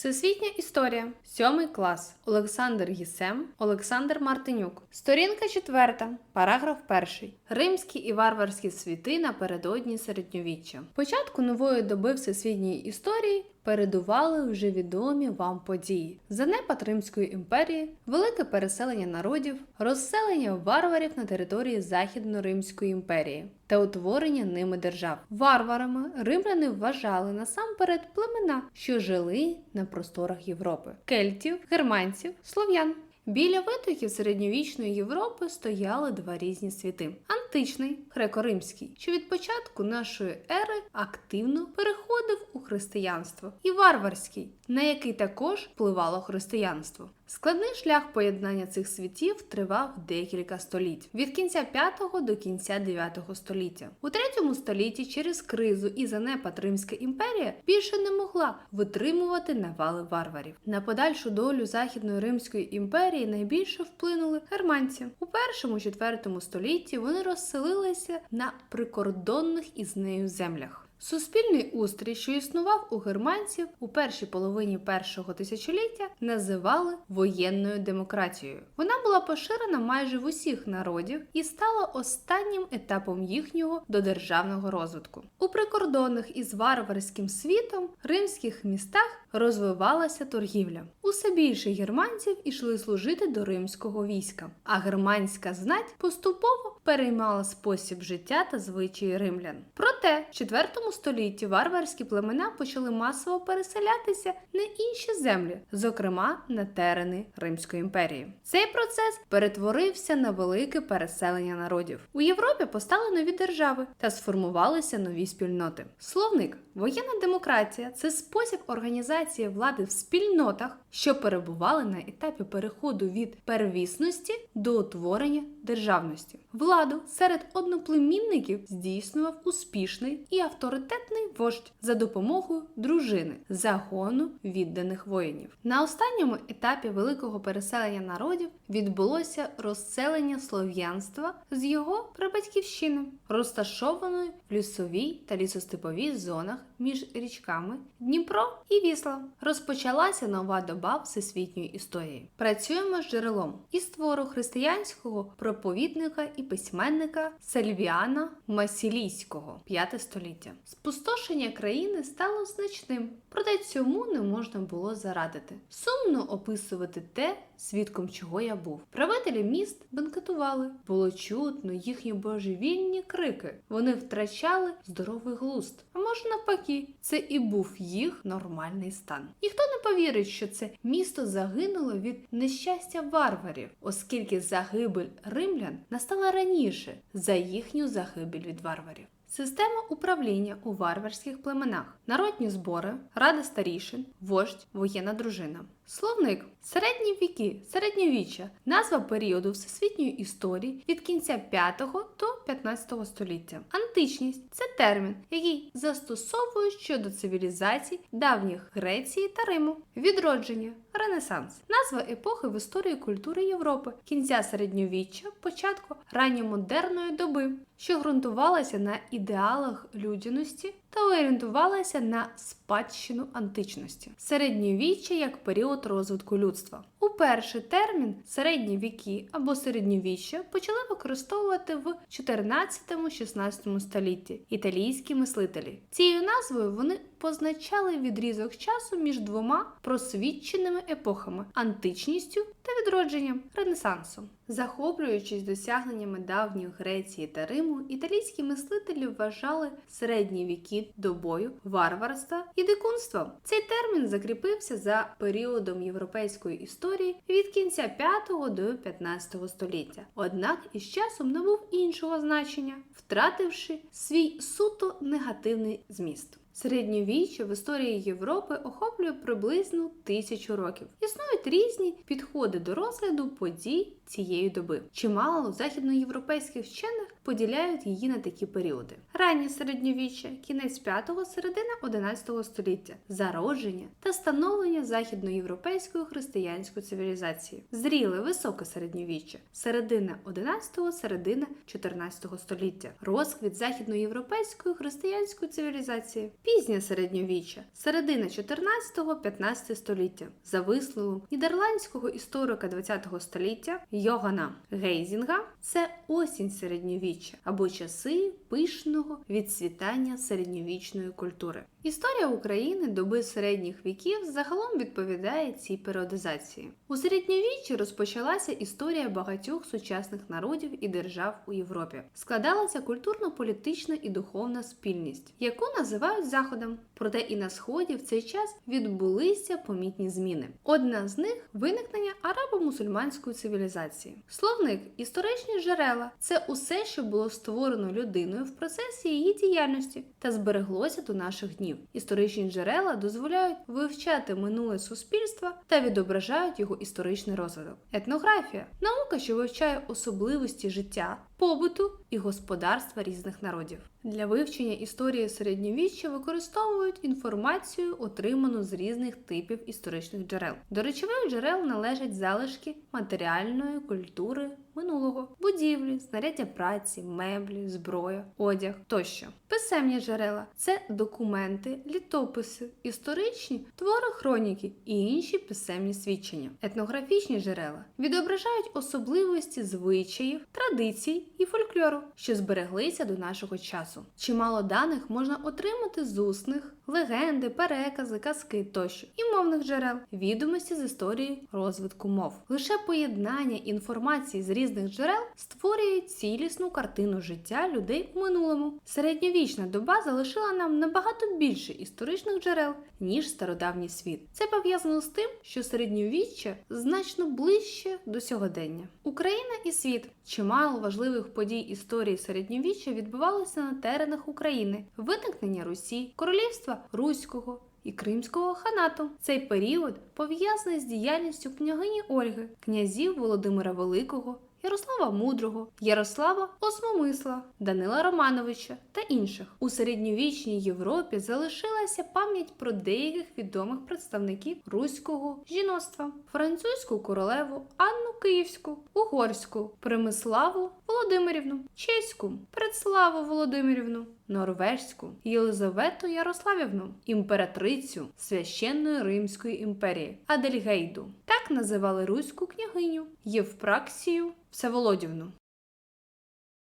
Всесвітня історія, сьомий клас. Олександр Гісем, Олександр Мартинюк. Сторінка четверта, параграф перший. Римські і варварські світи напередодні середньовіччя. Початку нової доби всесвітньої історії передували вже відомі вам події: занепад Римської імперії, велике переселення народів, розселення варварів на території Західно-Римської імперії та утворення ними держав. Варварами римляни вважали насамперед племена, що жили на просторах Європи: кельтів, германців, слов'ян. Біля витоків середньовічної Європи стояли два різні світи: античний, греко-римський, що від початку нашої ери активно переходив у християнство, і варварський, на який також впливало християнство. Складний шлях поєднання цих світів тривав декілька століть від кінця 5 до кінця 9 століття. У 3 столітті через кризу і занепад Римська імперія більше не могла витримувати навали варварів. На подальшу долю Західної Римської імперії найбільше вплинули германці. У першому четвертому столітті вони розселилися на прикордонних із нею землях. Суспільний устрій, що існував у германців у першій половині першого тисячоліття, називали воєнною демократією. Вона була поширена майже в усіх народів і стала останнім етапом їхнього додержавного розвитку. У прикордонних із варварським світом римських містах розвивалася торгівля. Усе більше германців ішли служити до римського війська, а германська знать поступово переймала спосіб життя та звичаї римлян. Проте в 4 столітті варварські племена почали масово переселятися на інші землі, зокрема на терени Римської імперії. Цей процес перетворився на велике переселення народів. У Європі постали нові держави та сформувалися нові спільноти. Словник воєнна демократія це спосіб організації влади в спільнотах, що перебували на етапі переходу від первісності до утворення державності. Владу серед одноплемінників здійснював успішний і авторитетний вождь за допомогою дружини, загону відданих воїнів. На останньому етапі великого переселення народів відбулося розселення слов'янства з його прабатьківщини, розташованої в лісовій та лісостеповій зонах між річками Дніпро і Вісла. Розпочалася нова доба всесвітньої історії. Працюємо з джерелом із твору християнського проповідника і письменника Сальвіана Масілійського, 5 століття. Спустошення країни стало значним, проте цьому не можна було зарадити. Сумно описувати те, свідком чого я був. Правителі міст бенкетували. Було чутно їхні божевільні крики. Вони втрачали здоровий глузд. А може навпаки, це і був їх нормальний стан. Ніхто не повірить, що це місто загинуло від нещастя варварів, оскільки загибель римлян настала раніше за їхню загибель від варварів. Система управління у варварських племенах, народні збори, рада старішин, вождь, воєнна дружина. Словник середні віки, середньовіччя, назва періоду всесвітньої історії від кінця 5 до 15 століття. Античність це термін, який застосовують щодо цивілізацій давніх Греції та Риму. Відродження, Ренесанс, назва епохи в історії культури Європи, кінця середньовіччя, початку ранньомодерної доби, що ґрунтувалася на ідеалах людяності та орієнтувалася на спадщину античності, середньовіччя як період розвитку людства. У перший термін середні віки або середньовіччя почали використовувати в 14-16 столітті італійські мислителі. Цією назвою вони позначали відрізок часу між двома просвідченими епохами античністю та відродженням Ренесансом. Захоплюючись досягненнями давньої Греції та Риму, італійські мислителі вважали середні віки добою, варварства і дикунством. Цей термін закріпився за періодом європейської історії від кінця 5 до 15 століття. Однак із часом набув іншого значення, втративши свій суто негативний зміст. Середньовіччя в історії Європи охоплює приблизно тисячу років. Існують різні підходи до розгляду подій цієї доби. Чимало західноєвропейських вчених поділяють її на такі періоди: раннє середньовіччя, кінець 5-го, середина 11 століття, зародження та становлення західноєвропейської християнської цивілізації, зріле високе середньовіччя, середина 11-го, середина 14 століття, розквіт західноєвропейської християнської цивілізації, пізнє середньовіччя, середина 14-15 століття, за висловом нідерландського історика 20 століття Йогана Гейзінга, це осінь середньовіччя або часи пишного відцвітання середньовічної культури. Історія України доби середніх віків загалом відповідає цій періодизації. У середньовіччі розпочалася історія багатьох сучасних народів і держав у Європі. Складалася культурно-політична і духовна спільність, яку називають Заходом. Проте і на сході в цей час відбулися помітні зміни. Одна з них виникнення арабо-мусульманської цивілізації. Словник, історичні джерела це усе, що було створено людиною в процесі її діяльності та збереглося до наших днів. Історичні джерела дозволяють вивчати минуле суспільства та відображають його історичний розвиток. Етнографія наука, що вивчає особливості життя, побуту і господарства різних народів. Для вивчення історії середньовіччя використовують інформацію, отриману з різних типів історичних джерел. До речових джерел належать залишки матеріальної культури минулого, будівлі, знаряддя праці, меблі, зброя, одяг тощо. Писемні джерела це документи, літописи, історичні твори хроніки і інші писемні свідчення. Етнографічні джерела відображають особливості звичаїв, традицій і фольклору, що збереглися до нашого часу. Чимало даних можна отримати з усних, легенди, перекази, казки тощо і мовних джерел, відомості з історії розвитку мов. Лише поєднання інформації з різних джерел створює цілісну картину життя людей у минулому. Середньовічна доба залишила нам набагато більше історичних джерел, ніж стародавній світ. Це пов'язано з тим, що середньовіччя значно ближче до сьогодення. Україна і світ чимало важливих подій історії середньовіччя відбувалося на теренах України: виникнення Русі, королівства Руського. І Кримського ханату цей період пов'язаний з діяльністю княгині Ольги, князів Володимира Великого, Ярослава Мудрого, Ярослава Осмомисла, Данила Романовича та інших. У середньовічній Європі залишилася пам'ять про деяких відомих представників руського жіноцтва: французьку королеву Анну Київську, угорську Примиславу Володимирівну, чеську Предславу Володимирівну. Норвежську Єлизавету Ярославівну, імператрицю священної Римської імперії Адельгейду. Так називали руську княгиню Євпраксію Всеволодівну.